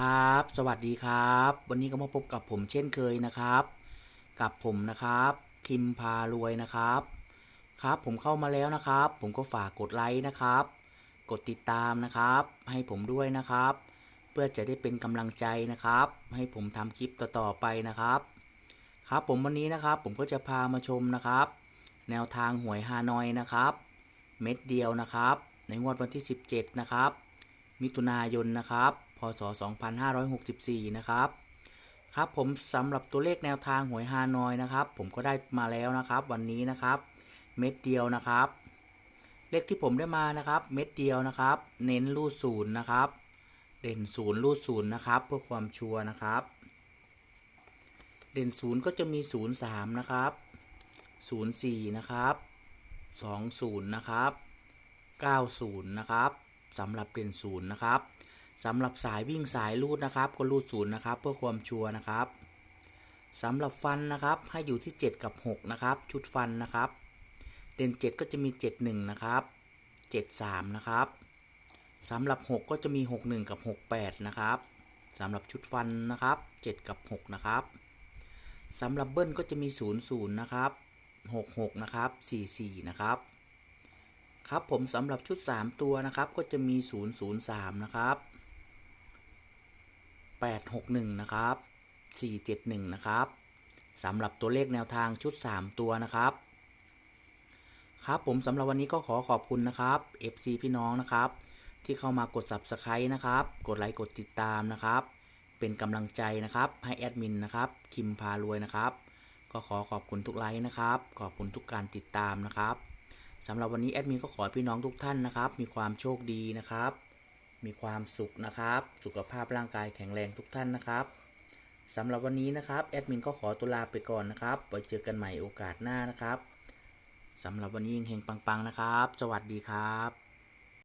ครับ สวัสดีครับ วันนี้ก็มาพบกับผมเช่นเคยนะครับ กับผมนะครับ คิมพารวยนะครับ ครับผมเข้ามาแล้วนะครับ ผมก็ฝากกดไลค์นะครับ กดติดตามนะครับ ให้ผมด้วยนะครับ เพื่อจะได้เป็นกำลังใจนะครับ ให้ผมทำคลิปต่อๆไปนะครับ ครับผมวันนี้นะครับ ผมก็จะพามาชมนะครับ แนวทางหวยฮานอยนะครับ เม็ดเดียวนะครับ ในงวดวันที่ 17 นะครับ มิถุนายนนะครับ พศ 2564 นะครับ ครับผมสำหรับตัวเลขแนวทางหวยฮานอยนะครับ ผมก็ได้มาแล้วนะครับ วันนี้นะครับ เม็ดเดียวนะครับ เลขที่ผมได้มานะครับ เม็ดเดียวนะครับ เน้นรูดศูนย์นะครับ เด่นศูนย์รูดศูนย์นะครับ เพื่อความชัวร์นะครับ เด่นศูนย์ก็จะมีศูนย์สามนะครับศูนย์สี่นะครับสองศูนย์นะครับเก้าศูนย์นะครับ สำหรับเด่ยนศูนย์นะครับสำหรับสายวิ่งสายรูดนะครับ ก็รูดศูนย์นะครับ เพื่อความชัวร์นะครับสำหรับฟันนะครับให้อยู่ที่ 7 กับ 6 นะครับ ชุดฟันนะครับ เด่น 7 ก็จะมี 71 นะครับ 73 นะครับสำหรับ 6 ก็จะมี 61 กับ 68 นะครับสำหรับชุดฟันนะครับ 7 กับ 6 นะครับสำหรับเบิ้ลก็จะมี 00 นะครับ 66 นะครับ 44 นะครับ ครับผมสำหรับชุด 3 ตัวนะครับก็จะมี 003 นะครับ 861 นะครับ 471 นะครับสำหรับตัวเลขแนวทางชุด 3 ตัวนะครับ ครับผมสำหรับวันนี้ก็ขอขอบคุณนะครับ FC พี่น้องนะครับ ที่เข้ามากด Subscribe นะครับ กดไลค์กดติดตามนะครับ เป็นกำลังใจนะครับให้แอดมินนะครับคิมพารวยนะครับ ก็ขอขอบคุณทุกไลค์นะครับ ขอบคุณทุกการติดตามนะครับ สำหรับวันนี้แอดมินก็ขอพี่น้องทุกท่านนะครับ มีความโชคดีนะครับ มีความสุขนะครับ สุขภาพร่างกายแข็งแรงทุกท่านนะครับสำหรับวันนี้นะครับแอดมินก็ขอตัวลาไปก่อนนะครับไว้เจอกันใหม่โอกาสหน้านะครับสำหรับวันนี้เฮงปังๆนะครับ สวัสดีครับ